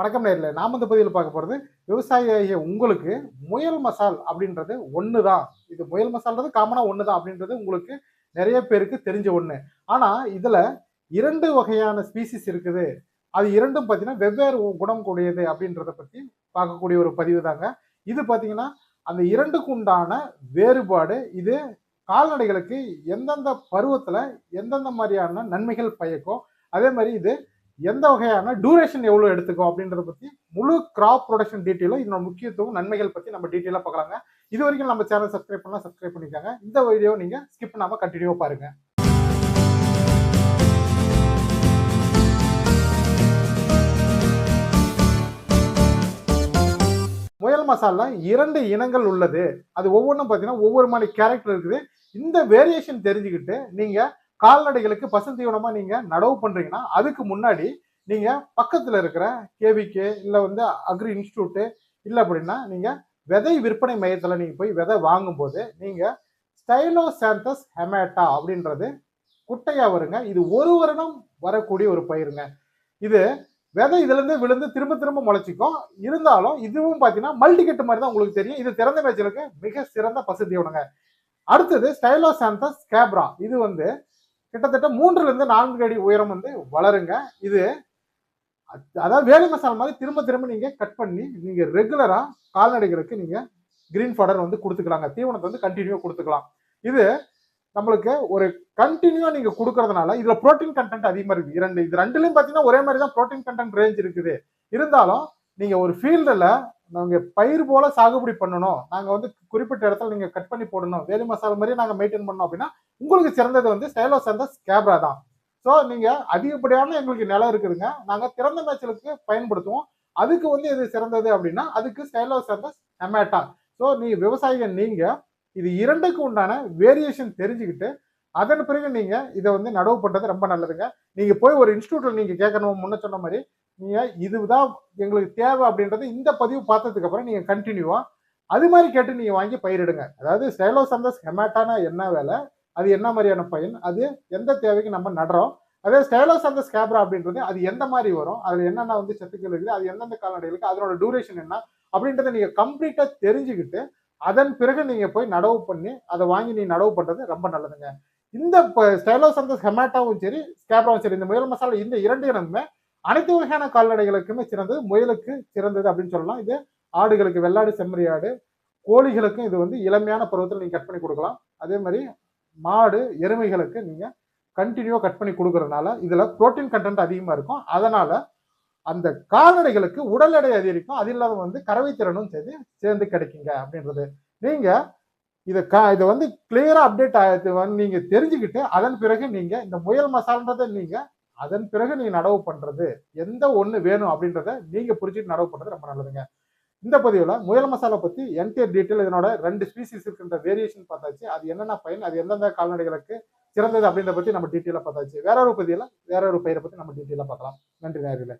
வணக்கம் நேரில். நாம் இந்த பதிவில் பார்க்க போகிறது விவசாயிய உங்களுக்கு முயல் மசால் அப்படின்றது ஒன்று தான் இது முயல் மசால்ன்றது காமனாக ஒன்று தான் அப்படின்றது உங்களுக்கு நிறைய பேருக்கு தெரிஞ்ச ஒன்று ஆனால் இதில் இரண்டு வகையான ஸ்பீசிஸ் இருக்குது. அது இரண்டும் பார்த்தீங்கன்னா வெவ்வேறு குணம் கூடியது அப்படின்றத பற்றி பார்க்கக்கூடிய ஒரு பதிவு தாங்க இது பார்த்தீங்கன்னா அந்த இரண்டுக்கு உண்டான வேறுபாடு இது கால்நடைகளுக்கு எந்தெந்த பருவத்தில் எந்தெந்த மாதிரியான நன்மைகள் பயக்கும்? அதே மாதிரி இது எந்த வகையான டூரேஷன் எவ்வளோ எடுத்துக்கும் அப்படின்றத பற்றி முழு கிராப் ப்ரொடக்ஷன் டீட்டெயிலும் இதனோட முக்கியத்துவம் நன்மைகள் பற்றி நம்ம டீட்டெயிலாக பார்க்கலாங்க. இது வரைக்கும் நம்ம சேனல் சப்ஸ்கிரைப் பண்ணலாம் சப்ஸ்கிரைப் பண்ணிக்காங்க. இந்த வீடியோ நீங்கள் ஸ்கிப் பண்ணாமல் கண்டினியூவாக பாருங்கள் முயல் மசாலா இரண்டு இனங்கள் உள்ளது. அது ஒவ்வொன்றும் பார்த்தீங்கன்னா ஒவ்வொரு மாதிரி கேரக்டர் இருக்குது. இந்த வேரியேஷன் தெரிஞ்சுக்கிட்டு நீங்கள் கால்நடைகளுக்கு பசுந்தீவனமாக நீங்கள் நடவு பண்ணுறீங்கன்னா அதுக்கு முன்னாடி நீங்கள் பக்கத்தில் இருக்கிற கேவிகே இல்லை வந்து அக்ரி இன்ஸ்டியூட்டு இல்லை அப்படின்னா நீங்கள் விதை விற்பனை மையத்தில் நீங்கள் போய் விதை வாங்கும்போது நீங்கள் ஸ்டைலோசாந்தஸ் ஹெமேட்டா அப்படின்றது குட்டையாக வருங்க. இது ஒரு வருடம் வரக்கூடிய ஒரு பயிருங்க. இது விதை இதுலேருந்து விழுந்து திரும்ப திரும்ப முளைச்சிக்கும். இருந்தாலும் இதுவும் பார்த்தீங்கன்னா மல்டிகெட்டு மாதிரி தான் உங்களுக்கு தெரியும். இது திறந்த மேய்ச்சலுக்கு மிக சிறந்த பசு தீவனங்க. அடுத்தது ஸ்டைலோசாந்தஸ் கேப்ரா இது வந்து கிட்டத்தட்ட மூன்றுல இருந்து நான்கு அடி உயரம் வந்து வளருங்க. இது அதாவது வேலை மசாலா மாதிரி திரும்ப திரும்ப நீங்க கட் பண்ணி நீங்க ரெகுலரா கால்நடைகளுக்கு நீங்க கிரீன் ஃபடர் வந்து கொடுத்துக்கலாங்க. தீவனத்தை வந்து கண்டினியூவாக கொடுத்துக்கலாம். இது நம்மளுக்கு ஒரு கண்டினியூவா நீங்க கொடுக்கறதுனால இதுல புரோட்டீன் கண்டென்ட் அதிகமா இருக்கு. இரண்டு இது ரெண்டுலயும் பாத்தீங்கன்னா ஒரே மாதிரி தான் புரோட்டீன் கண்டென்ட் ரேஞ்ச் இருக்குது. இருந்தாலும் நீங்க ஒரு ஃபீல்டுல நாங்க பயிர் போல சாகுபடி பண்ணணும். நாங்க வந்து குறிப்பிட்ட இடத்துல நீங்க கட் பண்ணி போடணும். வேலி மசாலா மாதிரி நாங்க மெயின்டைன் பண்ணோம் அப்படின்னா உங்களுக்கு சிறந்தது வந்து ஸ்டைலோ சேர்ந்த கேப்ரா தான். ஸோ நீங்க அதிகப்படியான எங்களுக்கு நிலம் இருக்குதுங்க. நாங்க திறந்த மேய்ச்சலுக்கு பயன்படுத்துவோம். அதுக்கு வந்து எது சிறந்தது அப்படின்னா அதுக்கு ஸ்டைலோ சந்தஸ் ஹெமேட்டா ஸோ நீ விவசாயிகள் நீங்க இது இரண்டுக்கு உண்டான வேரியேஷன் தெரிஞ்சுக்கிட்டு அதன் பிறகு நீங்க இதை வந்து நடவு பண்றது ரொம்ப நல்லதுங்க. நீங்க போய் ஒரு இன்ஸ்டியூட்ல நீங்க கேட்கணும் முன்ன சொன்ன மாதிரி நீங்கள் இதுதான் எங்களுக்கு தேவை அப்படின்றது இந்த பதிவு பார்த்ததுக்கு அப்புறம் நீங்கள் கண்டினியூவா அது மாதிரி கேட்டு நீங்கள் வாங்கி பயிரிடுங்க. அதாவது ஸ்டைலோ சந்தஸ் ஹெமேட்டானா என்ன வேலை? அது என்ன மாதிரியான பயிர் அது எந்த தேவைக்கு நம்ம நடுறோம்? அதே ஸ்டைலோ சந்தஸ் கேப்ரா அப்படின்றது அது எந்த மாதிரி வரும்? அதில் என்னென்ன வந்து சத்துக்கள் இருக்குது? அது எந்தெந்த கால்நடைகளுக்கு? அதனோட டூரேஷன் என்ன? அப்படின்றத நீங்கள் கம்ப்ளீட்டாக தெரிஞ்சுக்கிட்டு அதன் பிறகு நீங்கள் போய் நடவு பண்ணி அதை வாங்கி நீ நடவு பண்ணுறது ரொம்ப நல்லதுங்க. இந்த ஸ்டைலோ சந்தஸ் ஹெமேட்டாவும் சரி ஸ்கேப்ராவும் சரி இந்த முயல் மசாலா இந்த இரண்டு இனமுமே அனைத்து வகையான கால்நடைகளுக்குமே சிறந்தது. முயலுக்கு சிறந்தது அப்படின்னு சொல்லலாம். இது ஆடுகளுக்கு வெள்ளாடு செம்மறி ஆடு கோழிகளுக்கும் இது வந்து இளமையான பருவத்தில் நீங்கள் கட் பண்ணி கொடுக்கலாம். அதே மாதிரி மாடு எருமைகளுக்கு நீங்கள் கண்டினியூவாக கட் பண்ணி கொடுக்கறதுனால இதில் புரோட்டீன் கண்டென்ட் அதிகமாக இருக்கும். அதனால் அந்த கால்நடைகளுக்கு உடல் எடை அதிகரிக்கும். அது இல்லாத வந்து கறவை திறனும் சேர்ந்து சேர்ந்து கிடைக்குங்க அப்படின்றது. நீங்கள் இதை க இதை வந்து கிளியராக அப்டேட் ஆகிறது வந்து நீங்கள் தெரிஞ்சுக்கிட்டு அதன் பிறகு நீங்கள் இந்த முயல் மசாலன்றதை நீங்கள் அதன் பிறகு நீங்க நடவு பண்றது எந்த ஒண்ணு வேணும் அப்படின்றத நீங்க புரிஞ்சுட்டு நடவு பண்றது ரொம்ப நல்லதுங்க. இந்த பதிவில் முயல் மசாலா பத்தி என்டையர் டீட்டெயில் இதனோட ரெண்டு ஸ்பீசிஸ் இருக்கின்ற வேரியேஷன் பார்த்தாச்சு. அது என்னென்ன பயன் அது எந்தெந்த கால்நடைகளுக்கு சிறந்தது அப்படின்றத பத்தி நம்ம டீட்டெயிலாக பார்த்தாச்சு. வேற ஒரு பதிவில் வேற ஒரு பயிரை பத்தி நம்ம டீட்டெயிலாக பார்க்கலாம். நன்றி நேரில்